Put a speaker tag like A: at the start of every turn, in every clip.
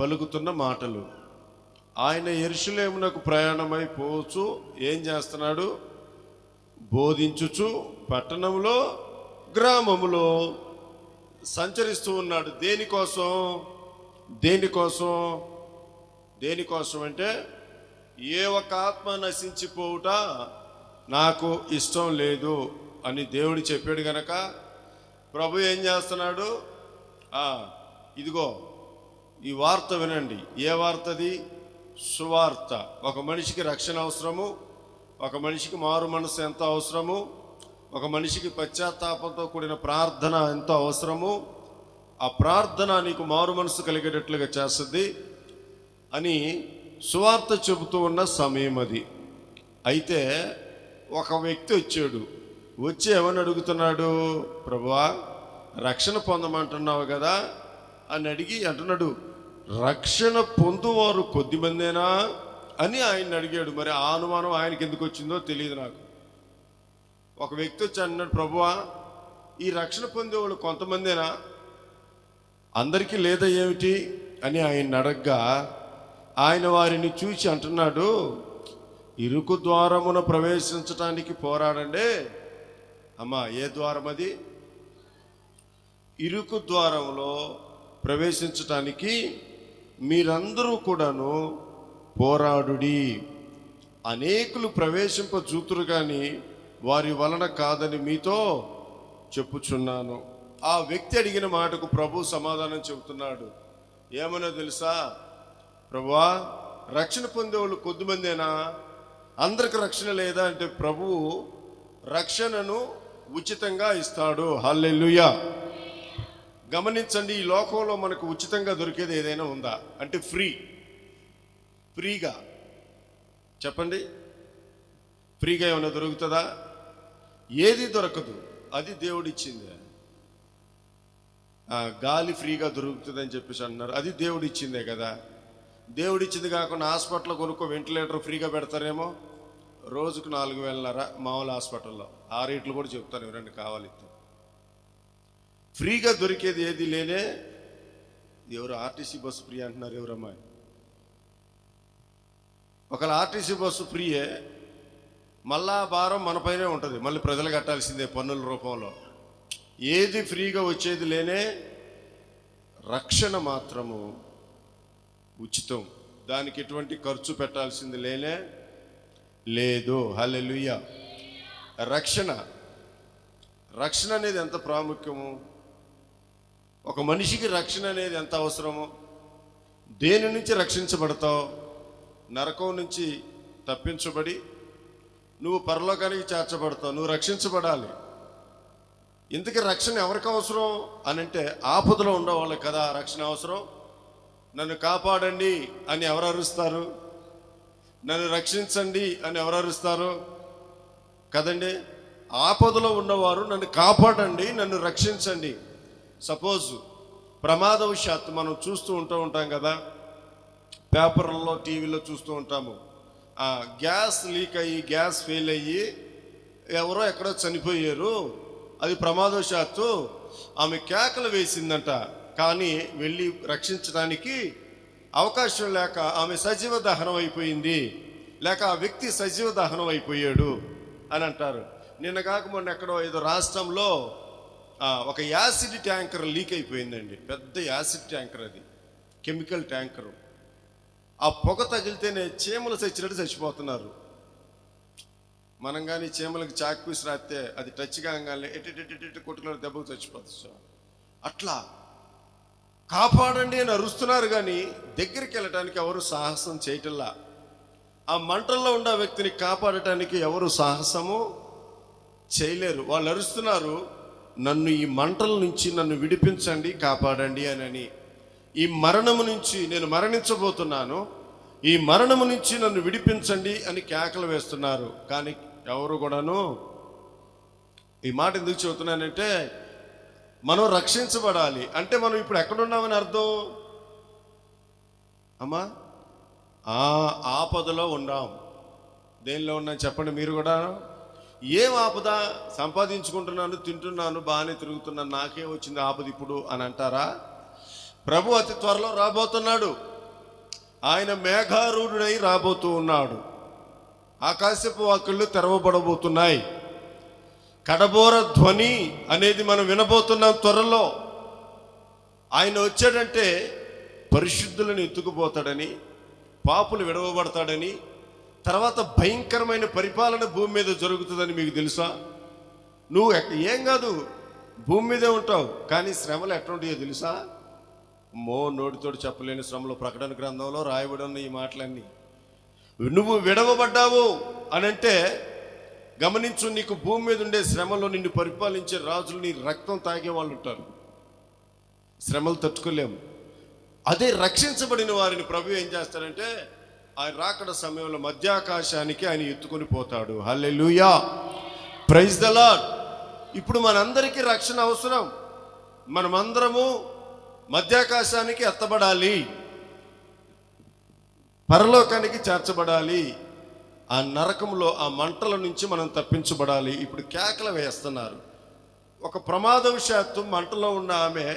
A: పలుకుతున్న మాటలు. ఆయన ఎరుషులేమునకు ప్రయాణమైపోవచ్చు ఏం చేస్తున్నాడు? బోధించుచు పట్టణంలో గ్రామములో సంచరిస్తూ ఉన్నాడు. దేనికోసం? దేనికోసం? దేనికోసం అంటే ఏ ఒక్క ఆత్మ నశించిపోవుట నాకు ఇష్టం లేదు అని దేవుడు చెప్పాడు గనక ప్రభు ఏం చేస్తున్నాడు? ఇదిగో ఈ వార్త వినండి. ఏ వార్తది? సువార్త. ఒక మనిషికి రక్షణ అవసరము ఒక మనిషికి మారు మనసు ఎంత అవసరము ఒక మనిషికి పశ్చాత్తాపంతో కూడిన ప్రార్థన ఎంత అవసరము ఆ ప్రార్థన నీకు మారు మనసు కలిగేటట్లుగా చేస్తుంది అని సువార్త చెబుతూ ఉన్న సమయం అది. అయితే ఒక వ్యక్తి వచ్చాడు. వచ్చి ఏమని అడుగుతున్నాడు? ప్రభువా రక్షణ పొందమంటున్నావు కదా అని అడిగి అంటున్నాడు. రక్షణ పొందువారు కొద్దిమందేనా అని ఆయన అడిగాడు. మరి ఆ అనుమానం ఆయనకి ఎందుకు వచ్చిందో తెలియదు నాకు. ఒక వ్యక్తి వచ్చి అన్నాడు ప్రభువా ఈ రక్షణ పొందేవాళ్ళు కొంతమందేనా? అందరికీ లేదా ఏమిటి? అని ఆయన అడగ్గా ఆయన వారిని చూసి అంటున్నాడు ఇరుకు ద్వారమున ప్రవేశించటానికి పోరాడండి. అమ్మా ఏ ద్వారం అది? ఇరుకు ద్వారంలో ప్రవేశించటానికి మీరందరూ కూడాను పోరాడుడి. అనేకులు ప్రవేశింప చూతురు కానీ వారి వలన కాదని మీతో చెప్పుచున్నాను. ఆ వ్యక్తి అడిగిన మాటకు ప్రభు సమాధానం చెబుతున్నాడు. ఏమన్నా తెలుసా? ప్రభువా రక్షణ పొందేవాళ్ళు కొద్దిమందేనా? అందరికి రక్షణ లేదా అంటే ప్రభువు రక్షణను ఉచితంగా ఇస్తాడు. హల్లెలూయా. గమనించండి ఈ లోకంలో మనకు ఉచితంగా దొరికేది ఏదైనా ఉందా? అంటే ఫ్రీ. ఫ్రీగా. చెప్పండి. ఫ్రీగా ఏమైనా దొరుకుతుందా? ఏది దొరకదు. అది దేవుడిచ్చింది. గాలి ఫ్రీగా దొరుకుతుందని చెప్పేసి అంటున్నారు. అది దేవుడిచ్చిందే కదా. దేవుడిచ్చింది కాకుండా హాస్పిటల్లో కొనుక్కో వెంటిలేటర్ ఫ్రీగా పెడతారేమో? రోజుకు నాలుగు వేలన్నర మామూలు హాస్పిటల్లో. ఆ రేట్లు కూడా చెప్తారు ఎవరండి కావాలి ఫ్రీగా దొరికేది ఏది లేనే ఎవరు ఆర్టీసీ బస్సు ఫ్రీ అంటున్నారు ఎవరమ్మా ఒకవేళ ఆర్టీసీ బస్సు ఫ్రీయే మళ్ళా భారం మనపైనే ఉంటుంది. మళ్ళీ ప్రజలు కట్టాల్సిందే పన్నుల రూపంలో. ఏది ఫ్రీగా వచ్చేది లేనే రక్షణ మాత్రము ఉచితం. దానికి ఎటువంటి ఖర్చు పెట్టాల్సింది లేనే లేదు. హల్లెలూయ. రక్షణ. రక్షణ అనేది ఎంత ప్రాముఖ్యము? ఒక మనిషికి రక్షణ అనేది ఎంత అవసరమో దేని నుంచి రక్షించబడతావు నరకం నుంచి తప్పించబడి నువ్వు పరలోకానికి చేర్చబడతావు నువ్వు రక్షించబడాలి. ఇంతకీ రక్షణ ఎవరికి అవసరం అని అంటే ఆపదలో ఉండేవాళ్ళు కదా రక్షణ అవసరం. నన్ను కాపాడండి అని ఎవరు అరుస్తారు? నన్ను రక్షించండి అని ఎవరు అరుస్తారు? కదండి? ఆపదలో ఉన్నవారు నన్ను కాపాడండి నన్ను రక్షించండి. సపోజ్ ప్రమాదవశాత్తు మనం చూస్తూ ఉంటూ ఉంటాం కదా పేపర్లలో టీవీలో చూస్తూ ఉంటాము. ఆ గ్యాస్ లీక్ అయ్యి గ్యాస్ ఫెయిల్ అయ్యి ఎవరో ఎక్కడో చనిపోయారు అది ప్రమాదవశాత్తు ఆమె కేకలు వేసిందంట. కానీ వెళ్ళి రక్షించడానికి అవకాశం లేక ఆమె సజీవ దహనం అయిపోయింది. లేక ఆ వ్యక్తి సజీవ దహనం అయిపోయాడు అని అంటారు. నిన్న కాక మొన్న ఎక్కడో ఏదో రాష్ట్రంలో ఒక యాసిడ్ ట్యాంకర్ లీక్ అయిపోయిందండి. పెద్ద యాసిడ్ ట్యాంకర్ అది. Chemical tanker. ఆ పొగ తగిలితేనే చీమలు చచ్చినట్టు చచ్చిపోతున్నారు. మనం కానీ చీమలకు చాక్పీస్ రాస్తే అది టచ్ కాగానే ఎటు కొట్టుకున్న దెబ్బకు చచ్చిపోతుంది అట్లా కాపాడండి అని అరుస్తున్నారు కానీ దగ్గరికి వెళ్ళటానికి ఎవరు సాహసం చేయటంలా? ఆ మంటల్లో ఉన్న వ్యక్తిని కాపాడటానికి ఎవరు సాహసము చేయలేరు. వాళ్ళు అరుస్తున్నారు నన్ను ఈ మంటల నుంచి నన్ను విడిపించండి కాపాడండి అని అని ఈ మరణము నుంచి నేను మరణించబోతున్నాను. ఈ మరణము నుంచి నన్ను విడిపించండి అని కేకలు వేస్తున్నారు. కానీ ఎవరు కూడాను? ఈ మాట ఎందుకు చెబుతున్నానంటే మనం రక్షించబడాలి. అంటే మనం ఇప్పుడు ఎక్కడున్నామని అర్థం? అమ్మా ఆ ఆపదలో ఉన్నాం. దేనిలో ఉన్నాం చెప్పండి మీరు కూడా ఏం ఆపద? సంపాదించుకుంటున్నాను తింటున్నాను బాగానే తిరుగుతున్నాను నాకే వచ్చింది ఆపద ఇప్పుడు అని అంటారా? ప్రభు అతి త్వరలో రాబోతున్నాడు. ఆయన మేఘారూఢుడై రాబోతూ ఉన్నాడు. ఆకాశపు వాకిళ్ళు తెరవబడబోతున్నాయి. కడబోర ధ్వని అనేది మనం వినబోతున్నాం త్వరలో. ఆయన వచ్చాడంటే పరిశుద్ధులను ఎత్తుకుపోతాడని పాపులు విడవబడతాడని తర్వాత భయంకరమైన పరిపాలన భూమి మీద జరుగుతుందని మీకు తెలుసా? నువ్వు ఎక్క- ఏం కాదు భూమి మీదే ఉంటావు కానీ శ్రమలు ఎట్లుంటాయో తెలుసా? మో నోటితోటి చెప్పలేని శ్రమలు ప్రకటన గ్రంథంలో రాయబడి ఉన్న ఈ మాటలన్నీ. నువ్వు విడవబడ్డావు అని అంటే గమనించు నీకు భూమి మీద ఉండే శ్రమలో నిన్ను పరిపాలించే రాజులు నీ రక్తం తాగే వాళ్ళు ఉంటారు. శ్రమలు తట్టుకోలేము. అదే రక్షించబడిన వారిని ప్రభు ఏం చేస్తాడంటే ఆయన రాకడ సమయంలో మధ్యాకాశానికి ఆయన ఎత్తుకొని పోతాడు. హల్లెలూయా. ప్రైజ్ ద లాడ్ ఇప్పుడు మనందరికీ రక్షణ అవసరం. మనమందరము మధ్యాకాశానికి ఎత్తబడాలి. పరలోకానికి చేర్చబడాలి. ఆ నరకంలో ఆ మంటల నుంచి మనం తప్పించబడాలి. ఇప్పుడు కేకలు వేస్తున్నారు. ఒక ప్రమాదవశాత్తు మంటలో ఉన్న ఆమె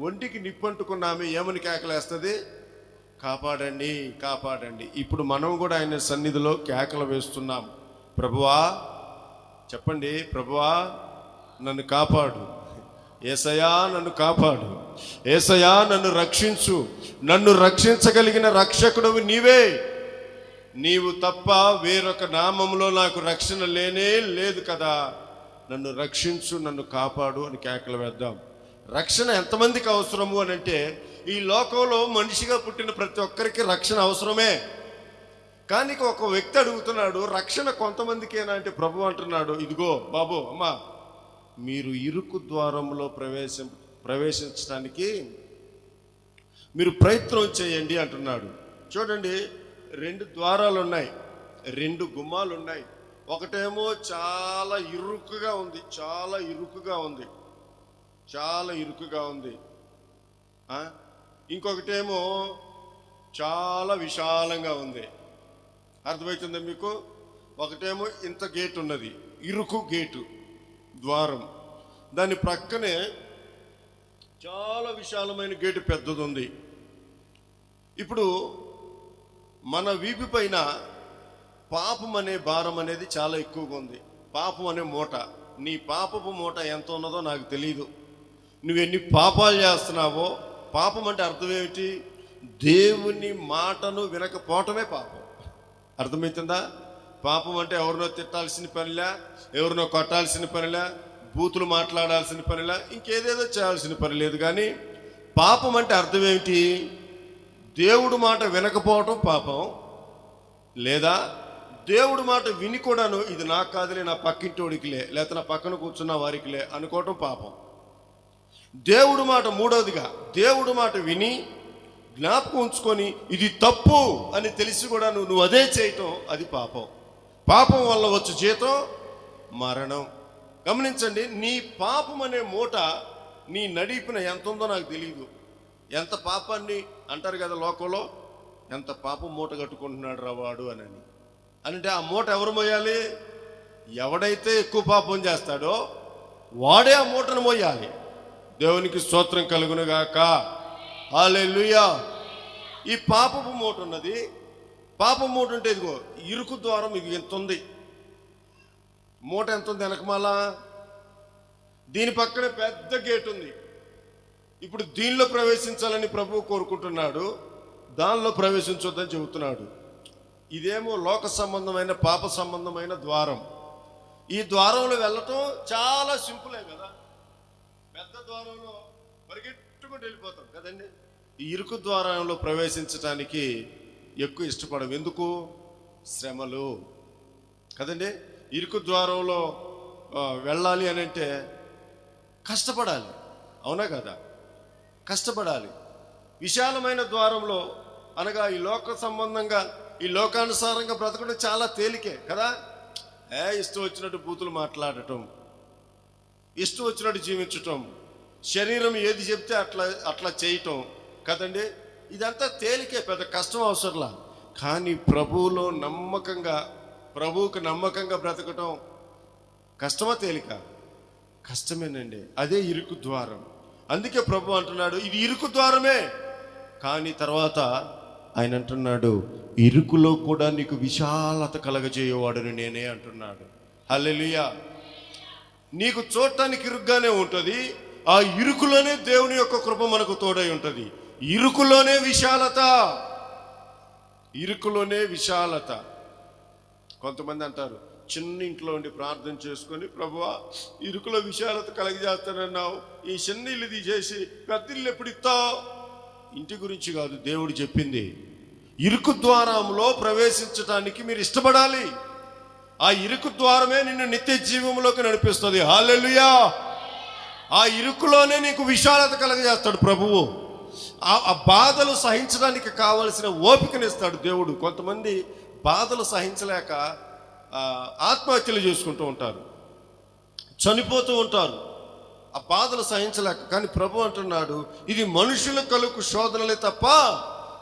A: ఒంటికి నిప్పంటుకున్న ఆమె ఏమని కేకలేస్తుంది కాపాడండి కాపాడండి. ఇప్పుడు మనం కూడా ఆయన సన్నిధిలో కేకలు వేస్తున్నాం ప్రభువా చెప్పండి ప్రభువా నన్ను కాపాడు. ఏసయా నన్ను కాపాడు. ఏసయా నన్ను రక్షించు. నన్ను రక్షించగలిగిన రక్షకుడు నీవే. నీవు తప్ప వేరొక నామంలో నాకు రక్షణ లేనే లేదు కదా. నన్ను రక్షించు నన్ను కాపాడు అని కేకలు వేద్దాం. రక్షణ ఎంతమందికి అవసరము అని అంటే ఈ లోకంలో మనిషిగా పుట్టిన ప్రతి ఒక్కరికి రక్షణ అవసరమే. కానీ ఒక వ్యక్తి అడుగుతున్నాడు రక్షణ కొంతమందికేనా అంటే ప్రభు అంటున్నాడు ఇదిగో బాబు అమ్మా మీరు ఇరుకు ద్వారంలో ప్రవేశం ప్రవేశించడానికి మీరు ప్రయత్నం చేయండి అంటున్నాడు. చూడండి రెండు ద్వారాలు ఉన్నాయి రెండు గుమ్మాలు ఉన్నాయి ఒకటేమో చాలా ఇరుకుగా ఉంది చాలా ఇరుకుగా ఉంది చాలా ఇరుకుగా ఉంది. ఇంకొకటేమో చాలా విశాలంగా ఉంది. అర్థమవుతుందా మీకు? ఒకటేమో ఇంత గేట్ ఉన్నది. ఇరుకు గేటు ద్వారం. దాని ప్రక్కనే చాలా విశాలమైన గేటు పెద్దది ఉంది ఇప్పుడు మన వీపు పైన పాపం అనే భారం అనేది చాలా ఎక్కువగా ఉంది. పాపం అనే మూట. నీ పాపపు మూట ఎంత ఉన్నదో నాకు తెలియదు నువ్వు ఎన్ని పాపాలు చేస్తున్నావో పాపం అంటే అర్థం ఏమిటి? దేవుని మాటను వినకపోవటమే పాపం. అర్థమవుతుందా పాపం అంటే ఎవరినో తిట్టాల్సిన పనిలా ఎవరినో కొట్టాల్సిన పనిలా బూతులు మాట్లాడాల్సిన పనిలా ఇంకేదేదో చేయాల్సిన పని లేదు కానీ పాపం అంటే అర్థం ఏమిటి? దేవుడు మాట వినకపోవటం పాపం. లేదా దేవుడు మాట విని కూడాను ఇది నాకు కాదులే నా పక్కింటోడికిలే లేకపోతే నా పక్కన కూర్చున్న వారికిలే అనుకోవటం పాపం. దేవుడు మాట మూడవదిగా దేవుడు మాట విని జ్ఞాపకం ఉంచుకొని ఇది తప్పు అని తెలిసి కూడా నువ్వు నువ్వు అదే చేయటం అది పాపం. పాపం వల్ల వచ్చు జీతం మరణం. గమనించండి నీ పాపం అనే మూట నీ నడిపిన ఎంత ఉందో నాకు తెలియదు ఎంత పాపాన్ని అంటారు కదా లోకంలో? ఎంత పాపం మూట కట్టుకుంటున్నాడు రా వాడు అని అంటే ఆ మూట ఎవరు మోయాలి? ఎవడైతే ఎక్కువ పాపం చేస్తాడో వాడే ఆ మూటను మోయాలి. దేవునికి స్తోత్రం కలుగునుగాక. హాలెలుయా ఈ పాపపు మూట ఉన్నది. పాపం మూట ఉంటే ఇదిగో ఇరుకు ద్వారం ఇది ఎంత ఉంది? మూట ఎంత ఉంది వెనకమాల? దీని పక్కనే పెద్ద గేట్ ఉంది. ఇప్పుడు దీనిలో ప్రవేశించాలని ప్రభువు కోరుకుంటున్నాడు. దానిలో ప్రవేశించొద్దని చెబుతున్నాడు. ఇదేమో లోక సంబంధమైన పాప సంబంధమైన ద్వారం. ఈ ద్వారంలో వెళ్ళటం చాలా సింపులే కదా. ద్వారంలో పరిగెట్టుకుంటూ వెళ్ళిపోతాం కదండి? ఈ ఇరుకు ద్వారంలో ప్రవేశించడానికి ఎక్కువ ఇష్టపడం ఎందుకు? శ్రమలు. కదండి? ఇరుకు ద్వారంలో వెళ్ళాలి అని అంటే కష్టపడాలి. అవునా కదా? కష్టపడాలి. విశాలమైన ద్వారంలో అనగా ఈ లోక సంబంధంగా ఈ లోకానుసారంగా బ్రతకడం చాలా తేలికే కదా? ఏ ఇష్టం వచ్చినట్టు బూతులు మాట్లాడటం ఇష్టం వచ్చినట్టు జీవించటం శరీరం ఏది చెప్తే అట్లా అట్లా చేయటం కదండి? ఇదంతా తేలికే పెద్ద కష్టం అవసరంలా. కానీ ప్రభువులో నమ్మకంగా ప్రభువుకు నమ్మకంగా బ్రతకటం కష్టమా తేలిక? కష్టమేనండి. అదే ఇరుకు ద్వారం. అందుకే ప్రభు అంటున్నాడు ఇది ఇరుకు ద్వారమే. కానీ తర్వాత ఆయన అంటున్నాడు ఇరుకులో కూడా నీకు విశాలత కలగజేయవాడని నేనే అంటున్నాడు. హల్లెలుయా. నీకు చూడటానికి ఇరుగ్గానే ఉంటుంది ఆ ఇరుకులోనే దేవుని యొక్క కృప మనకు తోడై ఉంటుంది. ఇరుకులోనే విశాలత. ఇరుకులోనే విశాలత. కొంతమంది అంటారు చిన్న ఇంట్లో ఉండి ప్రార్థన చేసుకొని ప్రభువా ఇరుకులో విశాలత కలగజేస్తానన్నావు. ఈ చిన్న ఇల్లు తీసేసి పెద్ద ఇల్లు ఎప్పుడు ఇస్తావు? ఇంటి గురించి కాదు దేవుడు చెప్పింది. ఇరుకు ద్వారంలో ప్రవేశించడానికి మీరు ఇష్టపడాలి. ఆ ఇరుకు ద్వారమే నిన్ను నిత్య జీవంలోకి నడిపిస్తుంది. హాలెలుయా ఆ ఇరుకులోనే నీకు విశాలత కలగజేస్తాడు ప్రభువు. ఆ బాధలు సహించడానికి కావలసిన ఓపికనిస్తాడు దేవుడు. కొంతమంది బాధలు సహించలేక ఆత్మహత్యలు చేసుకుంటూ ఉంటారు. చనిపోతూ ఉంటారు. ఆ బాధలు సహించలేక. కానీ ప్రభు అంటున్నాడు ఇది మనుషుల కలుగు శోధనలే తప్ప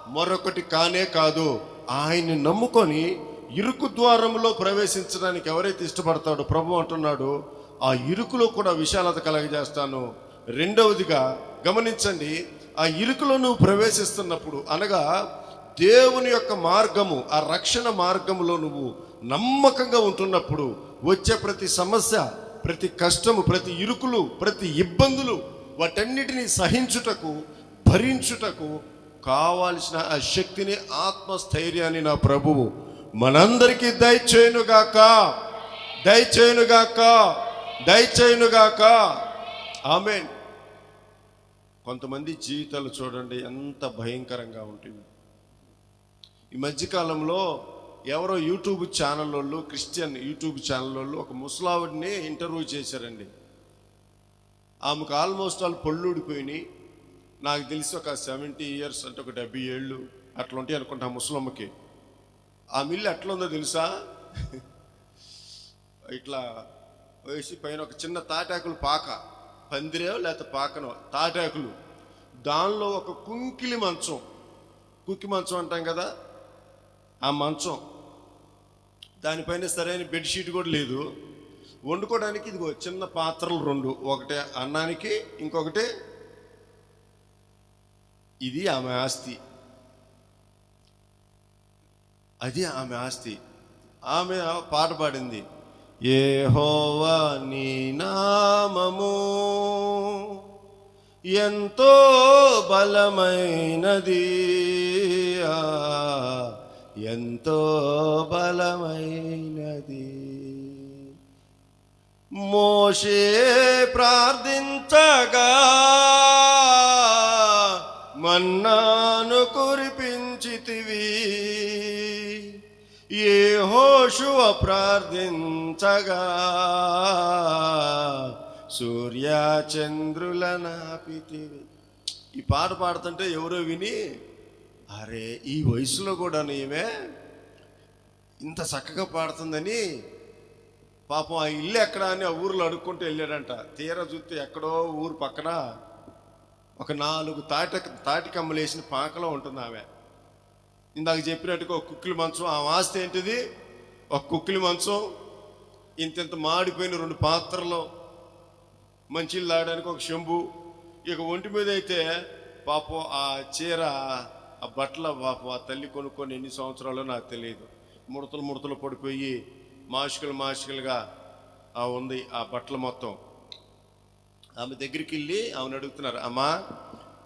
A: మరొకటి కానే కాదు. ఆయన్ని నమ్ముకొని ఇరుకు ద్వారంలో ప్రవేశించడానికి ఎవరైతే ఇష్టపడతాడో ప్రభు అంటున్నాడు ఆ ఇరుకులో కూడా విశాలత కలగజేస్తాను. రెండవదిగా గమనించండి ఆ ఇరుకులో నువ్వు ప్రవేశిస్తున్నప్పుడు అనగా దేవుని యొక్క మార్గము ఆ రక్షణ మార్గములో నువ్వు నమ్మకంగా ఉంటున్నప్పుడు వచ్చే ప్రతి సమస్య ప్రతి కష్టము ప్రతి ఇరుకులు ప్రతి ఇబ్బందులు వాటన్నిటిని సహించుటకు భరించుటకు కావాల్సిన ఆ శక్తిని ఆత్మస్థైర్యాన్ని నా ప్రభువు మనందరికీ దయచేయునుగాక. దయచేయునుగాక. దయచేయునుగాక. ఆమె కొంతమంది జీవితాలు చూడండి ఎంత భయంకరంగా ఉంటుంది ఈ మధ్యకాలంలో ఎవరో యూట్యూబ్ ఛానల్ వాళ్ళు క్రిస్టియన్ యూట్యూబ్ ఛానల్ వాళ్ళు ఒక ముసలావిడిని ఇంటర్వ్యూ చేశారండి. ఆమెకు ఆల్మోస్ట్ ఆల్ పళ్ళు నాకు తెలిసి ఒక సెవెంటీ ఇయర్స్ అంటే ఒక డెబ్బై ఏళ్ళు అట్లా ఉంటాయి అనుకుంటా ముసలమ్మకి. ఆ మిల్లు ఎట్లా ఉందో తెలుసా? ఇట్లా వేసి పైన ఒక చిన్న తాటాకులు పాక. పందిరేవో లేకపోతే పాకనో? తాటాకులు. దానిలో ఒక కుంకిలి మంచం. కుంకి మంచం అంటాం కదా? ఆ మంచం. దానిపైన సరైన బెడ్షీట్ కూడా లేదు. వండుకోవడానికి ఇదిగో చిన్న పాత్రలు రెండు. ఒకటి అన్నానికి ఇంకొకటి ఇది ఆమె ఆస్తి. అది ఆమె ఆస్తి. ఆమె పాట పాడింది. ఏ నీ నామము ఎంతో బలమైనది. ఆ, ఎంతో బలమైనది. మోషే ప్రార్థించగా మన్నాను కురిపించ హోషువ ప్రార్థించగా సూర్య చంద్రుల నాపితివి ఈ పాట పాడుతుంటే ఎవరో విని అరే ఈ వయసులో కూడా నీవే ఇంత చక్కగా పాడుతుందని. పాపం ఆ ఇల్లు ఎక్కడ అని ఆ ఊర్లో అడుక్కుంటూ వెళ్ళాడంట. తీరా చూస్తే ఎక్కడో ఊరు పక్కన ఒక నాలుగు తాటి తాటి పాకలో ఉంటుంది ఆమె ఇందాక చెప్పినట్టుగా ఒక కుక్కిలి మంచం ఆ ఆస్తి ఏంటిది? ఒక కుక్కిలి మంచం ఇంతింత మాడిపోయిన రెండు పాత్రలు మంచిలు తాగడానికి ఒక చెంబు ఇక ఒంటి మీద అయితే పాపం ఆ చీర ఆ బట్టల పాపం ఆ తల్లి కొనుక్కొని ఎన్ని సంవత్సరాలు నాకు తెలియదు. ముడతలు ముడతలు పడిపోయి మాషికలు మాషికలుగా ఆ ఉంది ఆ బట్టలు మొత్తం. ఆమె దగ్గరికి వెళ్ళి ఆమెను అడుగుతున్నారు అమ్మా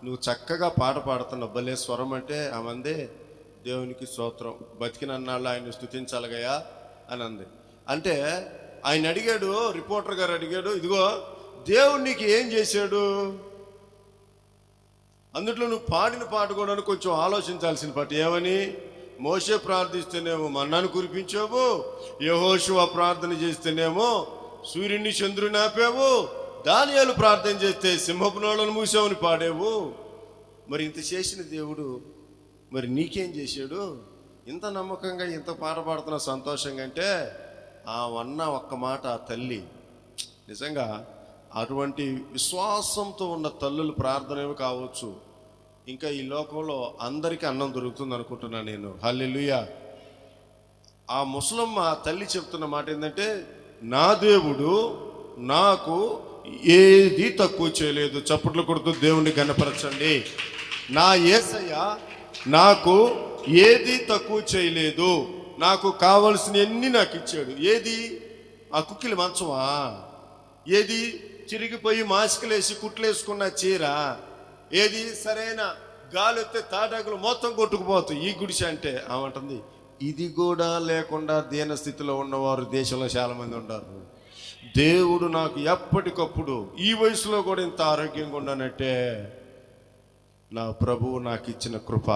A: నువ్వు చక్కగా పాట పాడుతున్నావు భలే స్వరం అంటే ఆమె అందే దేవునికి స్తోత్రం. బతికినన్నాళ్ళు ఆయన స్థుతించాలగయా అని అంది. అంటే ఆయన అడిగాడు రిపోర్టర్ గారు అడిగాడు ఇదిగో దేవుడు నీకు ఏం చేశాడు? అందుట్లో నువ్వు పాడిన పాట కూడా కొంచెం ఆలోచించాల్సిన పాట ఏమని? మోసే ప్రార్థిస్తేనేమో మన్నాను కురిపించావు యహోశివ ప్రార్థన చేస్తేనేమో సూర్యుని చంద్రుని ఆపావు దానియాలు ప్రార్థన చేస్తే సింహపునోళ్ళను మూసావని పాడేవు. మరి ఇంత చేసిన దేవుడు మరి నీకేం చేశాడు? ఇంత నమ్మకంగా ఇంత పాట పాడుతున్న సంతోషంగా అంటే ఆ వన్న ఒక్క మాట ఆ తల్లి నిజంగా అటువంటి విశ్వాసంతో ఉన్న తల్లులు ప్రార్థనలు కావచ్చు? ఇంకా ఈ లోకంలో అందరికీ అన్నం దొరుకుతుంది అనుకుంటున్నాను నేను. హల్లెలుయా. ఆ ముసలమ్మ ఆ తల్లి చెప్తున్న మాట ఏంటంటే నా దేవుడు నాకు ఏది తక్కువ చేయలేదు. చప్పట్లు కొడుతూ దేవుణ్ణి గనపరచండి నా ఏసయ్య నాకు ఏది తక్కువ చేయలేదు. నాకు కావలసినవన్నీ నాకు ఇచ్చాడు. ఏది? ఆ కుక్కిలి మంచమా? ఏది? చిరిగిపోయి మాస్కులేసి కుట్లేసుకున్న చీర. ఏది? సరైన గాలి వస్తే తాటాకులు మొత్తం కొట్టుకుపోతాయి. ఈ గుడిసె అంటే ఆమంటుంది ఇది కూడా లేకుండా దీన స్థితిలో ఉన్నవారు దేశంలో చాలామంది ఉన్నారు దేవుడు నాకు ఎప్పటికప్పుడు ఈ వయసులో కూడా ఇంత ఆరోగ్యంగా ఉన్నానంటే నా ప్రభువు నాకు ఇచ్చిన కృప.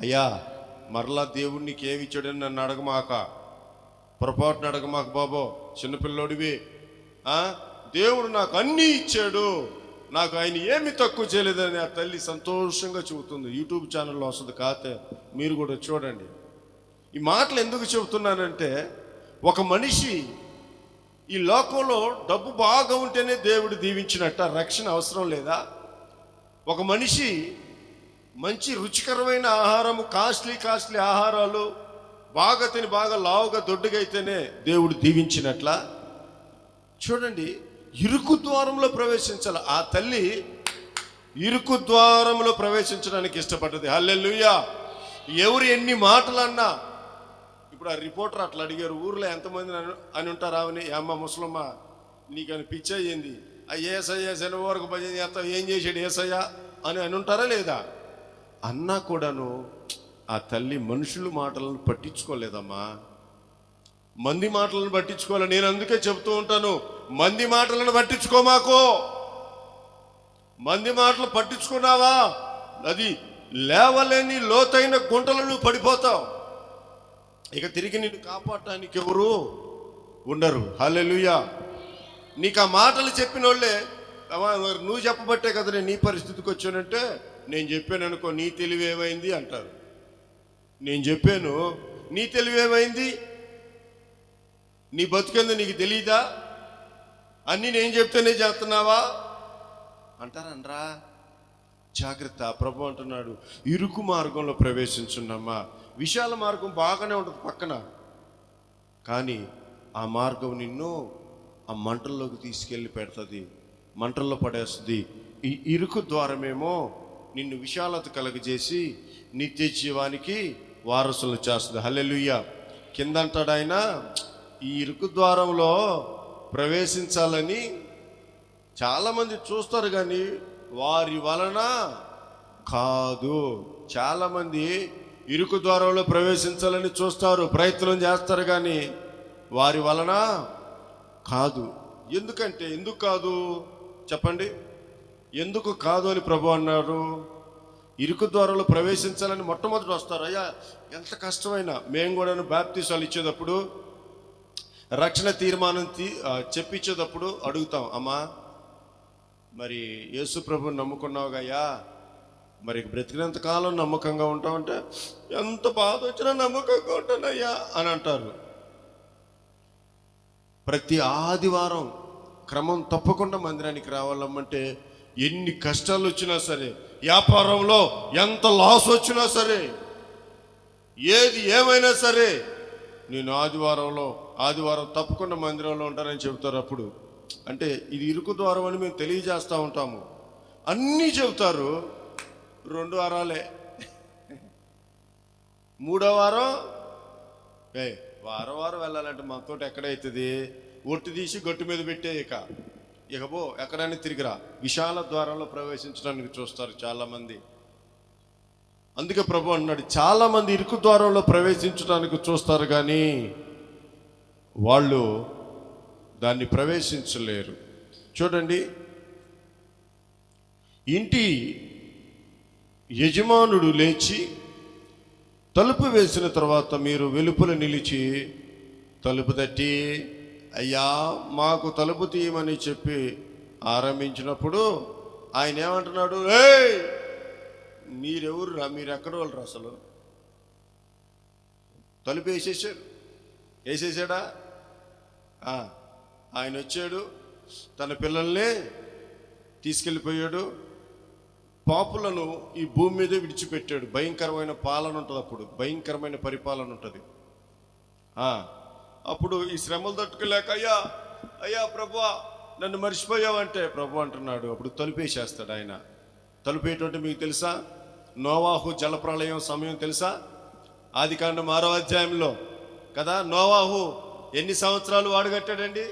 A: అయ్యా మరలా దేవుడు నీకు ఏమి ఇచ్చాడని నన్ను అడగమాక. పొరపాటున అడగమాక బాబో చిన్నపిల్లోడివి దేవుడు నాకు అన్నీ ఇచ్చాడు. నాకు ఆయన ఏమి తక్కువ చేయలేదని ఆ తల్లి సంతోషంగా చెబుతుంది. యూట్యూబ్ ఛానల్లో వస్తుంది కాతే మీరు కూడా చూడండి. ఈ మాటలు ఎందుకు చెబుతున్నానంటే ఒక మనిషి ఈ లోకంలో డబ్బు బాగా ఉంటేనే దేవుడు దీవించినట్ట రక్షణ అవసరం లేదా? ఒక మనిషి మంచి రుచికరమైన ఆహారము కాస్ట్లీ కాస్ట్లీ ఆహారాలు బాగా తిని బాగా లావుగా దొడ్డుగైతేనే దేవుడు దీవించినట్ల? చూడండి ఇరుకు ద్వారంలో ప్రవేశించాలి. ఆ తల్లి ఇరుకు ద్వారంలో ప్రవేశించడానికి ఇష్టపడ్డది. హల్లెలూయా! ఎవరు ఎన్ని మాటలు అన్నా ఇప్పుడు ఆ రిపోర్టర్ అట్లా అడిగారు ఊర్లో ఎంతమంది అని- అని ఉంటారు? అమ్మ ముసలమ్మ నీకని పిచ్చి అయ్యింది ఆ ఏసయ్య శనివారకు భజన చేస్తావు ఏం చేశాడు ఏసయ్య అని అని ఉంటారా లేదా? అన్నా కూడాను ఆ తల్లి మనుషుల మాటలను పట్టించుకోలేదమ్మా. మంది మాటలను పట్టించుకోవాలి నేను అందుకే చెబుతూ ఉంటాను మంది మాటలను పట్టించుకోమాకో మంది మాటలు పట్టించుకున్నావా? అది లేవలేని లోతైన గుంటలు నువ్వు పడిపోతావు. ఇక తిరిగి నిన్ను కాపాడటానికి ఎవరు ఉండరు. హల్లెలూయా. నీకు ఆ మాటలు చెప్పిన వాళ్ళే మరి నువ్వు చెప్పబట్టే కదా నేను నీ పరిస్థితికి వచ్చానంటే నేను చెప్పాను అనుకో నీ తెలివి ఏమైంది? అంటారు. నేను చెప్పాను నీ తెలివి ఏమైంది? నీ బతుకేందో నీకు తెలియదా అన్నీ నేను చెప్తేనే చేస్తున్నావా? అంటారనరా. జాగ్రత్త ప్రభు అంటున్నాడు ఇరుకు మార్గంలో ప్రవేశించున్నామా విశాల మార్గం బాగానే ఉంటుంది పక్కన. కానీ ఆ మార్గం నిన్ను ఆ మంటల్లోకి తీసుకెళ్ళి పెడుతుంది మంటల్లో పడేస్తుంది. ఈ ఇరుకు ద్వారమేమో నిన్ను విశాలత కలగజేసి నిత్య జీవానికి వారసులు చేస్తుంది. హల్లెలుయ్య కింద అంటాడు ఆయన ఈ ఇరుకు ద్వారంలో ప్రవేశించాలని చాలామంది చూస్తారు కానీ వారి వలన కాదు. చాలామంది ఇరుకు ద్వారంలో ప్రవేశించాలని చూస్తారు ప్రయత్నం చేస్తారు కానీ వారి వలన కాదు. ఎందుకంటే ఎందుకు కాదు? చెప్పండి. ఎందుకు కాదు అని ప్రభు అన్నారు. ఇరుకు ద్వారంలో ప్రవేశించాలని మొట్టమొదటి వస్తారు. అయ్యా ఎంత కష్టమైనా. మేము కూడా బ్యాప్తీసాలు ఇచ్చేటప్పుడు రక్షణ తీర్మానం తీ చెప్పించేటప్పుడు అడుగుతాం అమ్మా మరి యేసు ప్రభుని నమ్ముకున్నావుగయ్యా మరి బ్రతికినంత కాలం నమ్మకంగా ఉంటామంటే ఎంత బాధ వచ్చినా నమ్మకంగా ఉంటానయ్యా అని అంటారు. ప్రతి ఆదివారం క్రమం తప్పకుండా మందిరానికి రావాలమ్మంటే ఎన్ని కష్టాలు వచ్చినా సరే వ్యాపారంలో ఎంత లాస్ వచ్చినా సరే ఏది ఏమైనా సరే నేను ఆదివారంలో ఆదివారం తప్పకుండా మందిరంలో ఉంటానని చెబుతారు అప్పుడు. అంటే ఇది ఇరుకు ద్వారం అని మేము తెలియజేస్తూ ఉంటాము. అన్నీ చెబుతారు రెండు వారాలే. మూడో వారం ఏ వారం వారం వెళ్ళాలంటే మనతో ఎక్కడైతుంది ఒట్టి తీసి గట్టు మీద పెట్టే ఇక. ఇకపో ఎక్కడైనా తిరిగిరా విశాల ద్వారంలో ప్రవేశించడానికి చూస్తారు చాలామంది. అందుకే ప్రభు అన్నాడు చాలామంది ఇరుకు ద్వారంలో ప్రవేశించడానికి చూస్తారు కానీ వాళ్ళు దాన్ని ప్రవేశించలేరు. చూడండి. ఇంటి యజమానుడు లేచి తలుపు వేసిన తర్వాత మీరు వెలుపుల నిలిచి తలుపు తట్టి అయ్యా మాకు తలుపు తీయమని చెప్పి ఆరంభించినప్పుడు ఆయన ఏమంటున్నాడు? ఏ మీరెవరు రా? మీరు ఎక్కడ వాళ్ళు అసలు? తలుపు వేసేసాడు. వేసేసాడా? ఆయన వచ్చాడు. తన పిల్లల్ని తీసుకెళ్ళిపోయాడు. పాపులను ఈ భూమి మీద విడిచిపెట్టాడు. భయంకరమైన పాలన ఉంటుంది అప్పుడు. భయంకరమైన పరిపాలన ఉంటుంది. అప్పుడు ఈ శ్రమలు తట్టుకోలేక అయ్యా అయ్యా ప్రభా నన్ను మర్చిపోయావంటే ప్రభు అంటున్నాడు. అప్పుడు తలుపేసేస్తాడు ఆయన. తలుపేటువంటి మీకు తెలుసా? నోవాహు జలప్రళయం సమయం తెలుసా? ఆది కాండం ఆరో అధ్యాయంలో. కదా నోవాహు ఎన్ని సంవత్సరాలు వాడగట్టాడండి?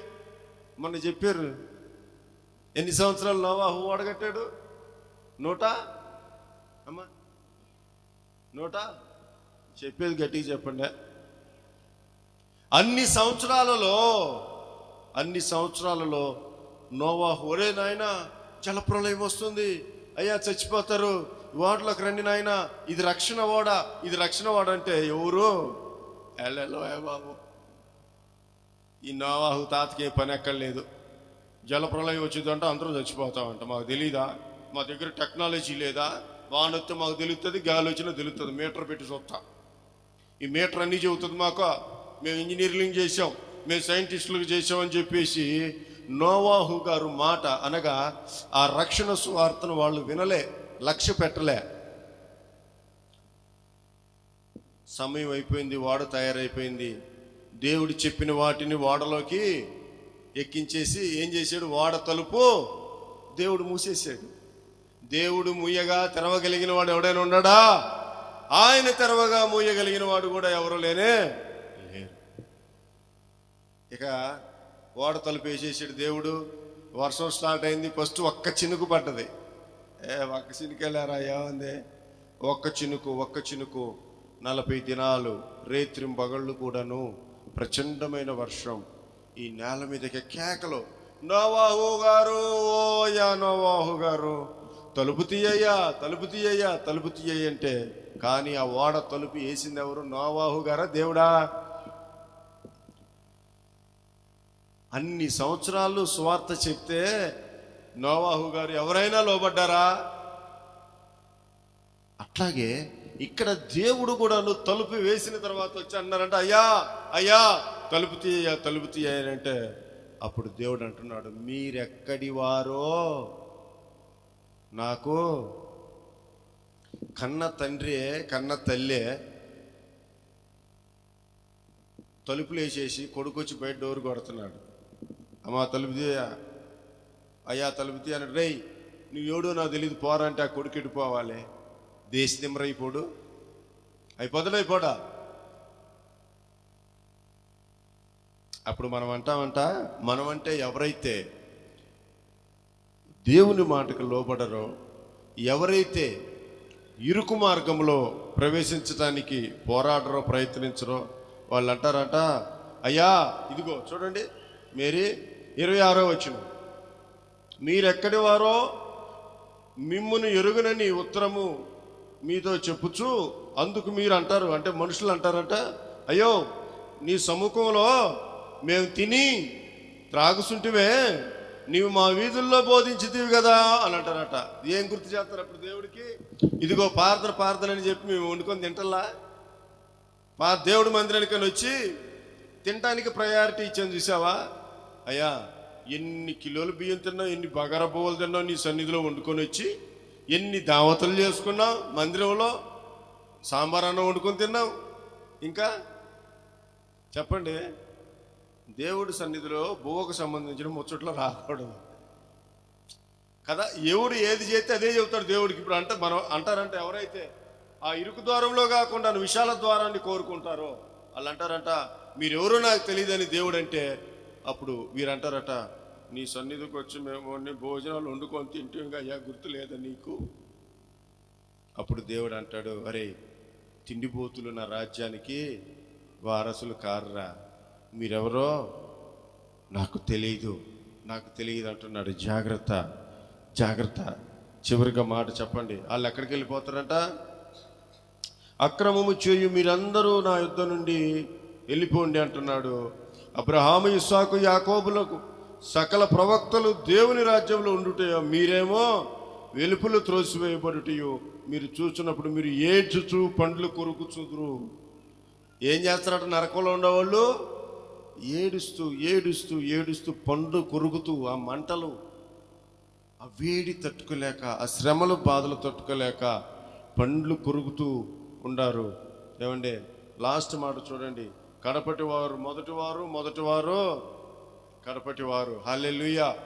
A: మొన్న చెప్పారు. ఎన్ని సంవత్సరాలు నోవాహు వాడగట్టాడు? నూట? అమ్మా. నూట? చెప్పేది గట్టిగా చెప్పండి. అన్ని సంవత్సరాలలో అన్ని సంవత్సరాలలో నోవాహు ఒరే నాయన జలప్రలయం వస్తుంది. అయ్యా చచ్చిపోతారు. ఓడలోకి రండి నాయన. ఇది రక్షణ ఓడ. ఇది రక్షణ ఓడ అంటే ఎవరు? ఎల్లెల్లో ఏ బాబు. ఈ నోవాహు తాతకి ఏ పని ఎక్కర్లేదు. జలప్రలయం వచ్చిందంటే అందరూ చచ్చిపోతామంట. మాకు తెలీదా? మా దగ్గర టెక్నాలజీ లేదా వాన వస్తే మాకు తెలుస్తుంది గాలి వచ్చినా తెలుస్తుంది మీటర్ పెట్టి చూస్తాం ఈ మీటర్ అన్నీ చెబుతుంది మాకు. మేము ఇంజనీరింగ్ చేసాం మేము సైంటిస్టులకు చేసామని చెప్పేసి నోవాహు గారు మాట అనగా ఆ రక్షణ సువార్తను వాళ్ళు వినలే లక్ష్య పెట్టలే. సమయం అయిపోయింది వాడ తయారైపోయింది. దేవుడు చెప్పిన వాటిని వాడలోకి ఎక్కించేసి ఏం చేశాడు? వాడ తలుపు దేవుడు మూసేశాడు. దేవుడు మూయగా తెరవగలిగిన వాడు ఎవడైనా ఉన్నాడా? ఆయన తెరవగా మూయగలిగిన వాడు కూడా ఎవరు లేనే లేరు. ఇక ఓడ తలుపు వేసేసాడు దేవుడు. వర్షం స్టార్ట్ అయింది. ఫస్ట్ ఒక్క చినుకు పడ్డది. ఏ ఒక్క చినుకెళ్ళారా ఏముంది? ఒక్క చినుకు ఒక్క చినుకు. నలభై దినాలు రేత్రింబగళ్ళు కూడాను ప్రచండమైన వర్షం ఈ నేల మీదకి కేకలు. నోవాహు గారు ఓ యా నోవాహు గారు. తలుపు తీయ్యా తలుపు తీయ్యా తలుపు తీయ్య అంటే కానీ ఆ ఓడ తలుపు వేసింది ఎవరు నోవాహు గారా? దేవుడా? అన్ని సంవత్సరాలు సువార్త చెప్తే నోవాహు గారు ఎవరైనా లోబడ్డారా? అట్లాగే ఇక్కడ దేవుడు కూడాను తలుపు వేసిన తర్వాత వచ్చి అన్నారంట అయ్యా అయ్యా తలుపు తీయ తలుపు తీయంటే అప్పుడు దేవుడు అంటున్నాడు మీరెక్కడి వారో నాకు కన్న తండ్రి కన్న తల్లి తలుపులు వేసేసి కొడుకు వచ్చి బయట డోర్ కొడుతున్నాడు. అమ్మా తలుపు అయ్యా తలుపు తీయ అన్నాడు. నువ్వు ఏడో నాకు తెలియదు పోరా అంటే ఆ కొడుకు ఎడిపోవాలి దేశ దిమ్మరైపోడు అయిపోతాడు అయిపోడా? అప్పుడు మనం అంటామంట మనం అంటే ఎవరైతే దేవుని మాటకు లోబడరో ఎవరైతే ఇరుకు మార్గంలో ప్రవేశించడానికి పోరాడరో ప్రయత్నించరో వాళ్ళు అంటారట అయ్యా ఇదిగో చూడండి మేరీ ఇరవై ఆరో వచ్చిన మీరెక్కడి వారో మిమ్మును ఎరుగునని ఉత్తరము మీతో చెప్పుచు అందుకు మీరు అంటారు అంటే మనుషులు అంటారట అయ్యో నీ సముఖంలో మేము తిని త్రాగుసుంటివే నీవు మా వీధుల్లో బోధించితివి కదా అని అంటారట. ఏం గుర్తు చేస్తారు అప్పుడు దేవుడికి? ఇదిగో పార్థన పార్థన అని చెప్పి మేము వండుకొని తింటల్లా? మా దేవుడి మందిరానికి వచ్చి తినటానికి ప్రయారిటీ ఇచ్చాను చూసావా? అయ్యా ఎన్ని కిలోలు బియ్యం తిన్నావు ఎన్ని బగార పువ్వులు తిన్నావు నీ సన్నిధిలో వండుకొని వచ్చి ఎన్ని దావతలు చేసుకున్నావు మందిరంలో సాంబార్ అన్నం వండుకొని తిన్నావు? ఇంకా చెప్పండి. దేవుడి సన్నిధిలో బువ్వకు సంబంధించిన ముచ్చట్లు రాకూడదు. కదా ఎవడు ఏది చేస్తే అదే చెబుతాడు దేవుడికి. ఇప్పుడు అంటే మనం అంటారంటే ఎవరైతే ఆ ఇరుకు ద్వారంలో కాకుండా విశాల ద్వారాన్ని కోరుకుంటారో వాళ్ళు అంటారంట మీరెవరో నాకు తెలియదని దేవుడు అంటే అప్పుడు వీరంటారట నీ సన్నిధికి వచ్చి మేము భోజనాలు వండుకొని తింటే అయ్యా గుర్తు లేదా నీకు? అప్పుడు దేవుడు అంటాడు అరే తిండిపోతులు నా రాజ్యానికి వారసులు కారురా. మీరెవరో నాకు తెలియదు నాకు తెలియదు అంటున్నాడు. జాగ్రత్త జాగ్రత్త. చివరిగా మాట చెప్పండి. వాళ్ళు ఎక్కడికి వెళ్ళిపోతారంట? అక్రమము చేయు మీరందరూ నా యుద్ధ నుండి వెళ్ళిపోండి అంటున్నాడు. అబ్రహాము ఇస్సాకు యాకోబులకు సకల ప్రవక్తలు దేవుని రాజ్యంలో ఉండుటయో మీరేమో వెలుపులు త్రోసివేయబడుటయో. మీరు చూసినప్పుడు మీరు ఏడ్చుచు పండ్లు కొరుకుచుదురు. ఏం చేస్తారట? నరకంలో ఉండేవాళ్ళు? ఏడుస్తూ ఏడుస్తూ ఏడుస్తూ పండు కొరుకుతూ ఆ మంటలు ఆ వేడి తట్టుకోలేక ఆ శ్రమలు బాధలు తట్టుకోలేక పండ్లు కొరుకుతూ ఉండారు. ఏమండి? లాస్ట్ మాట చూడండి. కడపటి వారు మొదటి వారు మొదటి వారు కడపటి వారు. హల్లెలూయా!